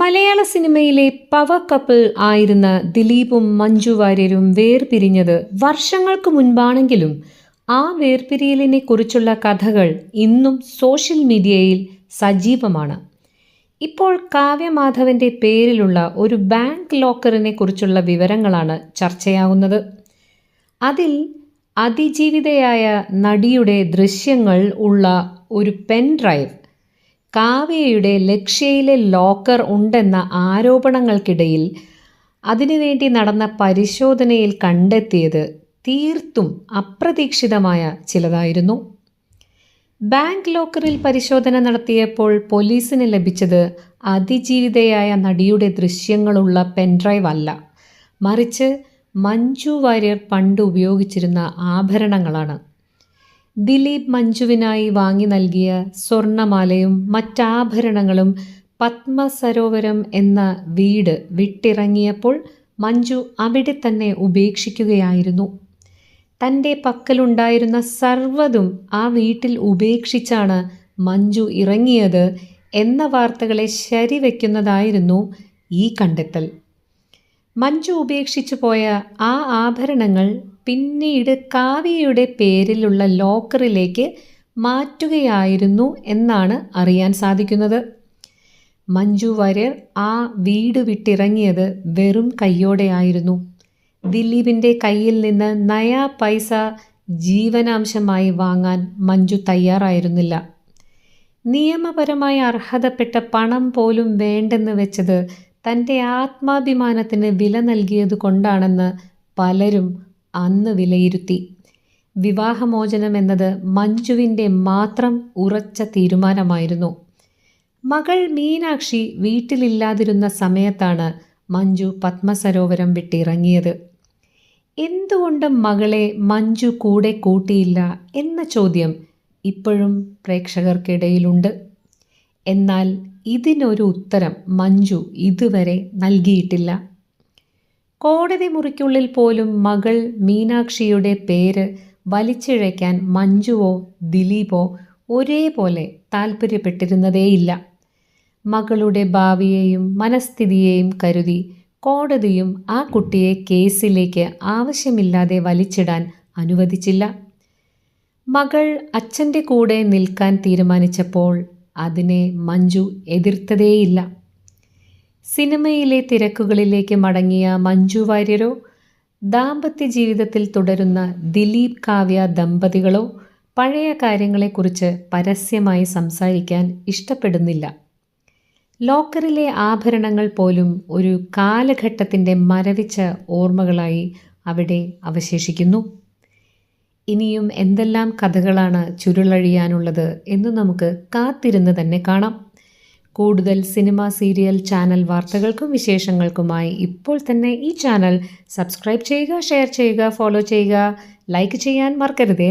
മലയാള സിനിമയിലെ power couple ആയിരുന്ന ദിലീപും മഞ്ജു വാര്യരും വേർപിരിഞ്ഞത് വർഷങ്ങൾക്ക് മുൻപാണെങ്കിലും ആ വേർപിരിയലിനെ കുറിച്ചുള്ള കഥകൾ ഇന്നും സോഷ്യൽ മീഡിയയിൽ സജീവമാണ്. ഇപ്പോൾ കാവ്യമാധവന്റെ പേരിലുള്ള ഒരു ബാങ്ക് ലോക്കറിനെ കുറിച്ചുള്ള വിവരങ്ങളാണ് ചർച്ചയാകുന്നത് അതിൽ അതിജീവിതയായ നടിയുടെ ദൃശ്യങ്ങൾ ഉള്ള ഒരു പെൻ ഡ്രൈവ് കാവ്യയുടെ ലക്ഷ്യയിലെ ലോക്കർ ഉണ്ടെന്ന ആരോപണങ്ങൾക്കിടയിൽ അതിനുവേണ്ടി നടന്ന പരിശോധനയിൽ കണ്ടെത്തിയത് തീർത്തും അപ്രതീക്ഷിതമായ ചിലതായിരുന്നു. ബാങ്ക് ലോക്കറിൽ പരിശോധന നടത്തിയപ്പോൾ പോലീസിന് ലഭിച്ചത് അതിജീവിതയായ നടിയുടെ ദൃശ്യങ്ങളുള്ള പെൻഡ്രൈവ് അല്ല. മറിച്ച് മഞ്ജു വാര്യർ പണ്ട് ഉപയോഗിച്ചിരുന്ന ആഭരണങ്ങളാണ്. ദിലീപ് മഞ്ജുവിനായി വാങ്ങി നൽകിയ സ്വർണമാലയും മറ്റാഭരണങ്ങളും പത്മസരോവരം എന്ന വീട് വിട്ടിറങ്ങിയപ്പോൾ മഞ്ജു അവിടെ തന്നെ ഉപേക്ഷിക്കുകയായിരുന്നു. തന്റെ പക്കലുണ്ടായിരുന്ന സർവതും ആ വീട്ടിൽ ഉപേക്ഷിച്ചാണ് മഞ്ജു ഇറങ്ങിയത് എന്ന വാർത്തകളെ ശരിവെക്കുന്നതായിരുന്നു ഈ കണ്ടെത്തൽ. മഞ്ജു ഉപേക്ഷിച്ചു പോയ ആ ആഭരണങ്ങൾ പിന്നീട് കാവ്യയുടെ പേരിലുള്ള ലോക്കറിലേക്ക് മാറ്റുകയായിരുന്നു എന്നാണ് അറിയാൻ സാധിക്കുന്നത്. മഞ്ജു വാര്യർ ആ വീട് വിട്ടിറങ്ങിയത് വെറും കയ്യോടെയായിരുന്നു. ദിലീപിന്റെ കയ്യിൽ നിന്ന് നയാ പൈസ ജീവനാംശമായി വാങ്ങാൻ മഞ്ജു തയ്യാറായിരുന്നില്ല. നിയമപരമായി അർഹതപ്പെട്ട പണം പോലും വേണ്ടെന്ന് വെച്ചത് തന്റെ ആത്മാഭിമാനത്തിന് വില നൽകിയത് കൊണ്ടാണെന്ന് പലരും അന്ന് വിലയിരുത്തി. വിവാഹമോചനം എന്നത് മഞ്ജുവിന്റെ മാത്രം ഉറച്ച തീരുമാനമായിരുന്നു. മകൾ മീനാക്ഷി വീട്ടിലില്ലാതിരുന്ന സമയത്താണ് മഞ്ജു പത്മസരോവരം വിട്ടിറങ്ങിയത്. എന്തുകൊണ്ട് മകളെ മഞ്ജു കൂടെ കൂട്ടിയില്ല എന്ന ചോദ്യം ഇപ്പോഴും പ്രേക്ഷകർക്കിടയിലുണ്ട്. എന്നാൽ ഇതിനൊരു ഉത്തരം മഞ്ജു ഇതുവരെ നൽകിയിട്ടില്ല. കോടതി മുറിക്കുള്ളിൽ പോലും മകൾ മീനാക്ഷിയുടെ പേര് വലിച്ചിഴയ്ക്കാൻ മഞ്ജുവോ ദിലീപോ ഒരേപോലെ താൽപ്പര്യപ്പെട്ടിരുന്നതേയില്ല മകളുടെ ഭാവിയെയും മനസ്ഥിതിയെയും കരുതി കോടതിയും ആ കുട്ടിയെ കേസിലേക്ക് ആവശ്യമില്ലാതെ വലിച്ചിടാൻ അനുവദിച്ചില്ല. മകൾ അച്ഛന്റെ കൂടെ നിൽക്കാൻ തീരുമാനിച്ചപ്പോൾ അതിനെ മഞ്ജു എതിർത്തതേയില്ല. സിനിമയിലെ തിരക്കുകളിലേക്ക് മടങ്ങിയ മഞ്ജു വാര്യരോ ദാമ്പത്യ ജീവിതത്തിൽ തുടരുന്ന ദിലീപ് കാവ്യ ദമ്പതികളോ പഴയ കാര്യങ്ങളെക്കുറിച്ച് പരസ്യമായി സംസാരിക്കാൻ ഇഷ്ടപ്പെടുന്നില്ല. ലോക്കറിലെ ആഭരണങ്ങൾ പോലും ഒരു കാലഘട്ടത്തിന്റെ മരവിച്ച ഓർമ്മകളായി അവിടെ അവശേഷിക്കുന്നു. ഇനിയും എന്തെല്ലാം കഥകളാണ് ചുരുളഴിയാനുള്ളത് എന്ന് നമുക്ക് കാത്തിരുന്ന് തന്നെ കാണാം. കൂടുതൽ സിനിമ സീരിയൽ ചാനൽ വാർത്തകൾക്കും വിശേഷങ്ങൾക്കുമായി ഇപ്പോൾ തന്നെ ഈ ചാനൽ സബ്സ്ക്രൈബ് ചെയ്യുക ഷെയർ ചെയ്യുക ഫോളോ ചെയ്യുക ലൈക്ക് ചെയ്യാൻ മറക്കരുതേ.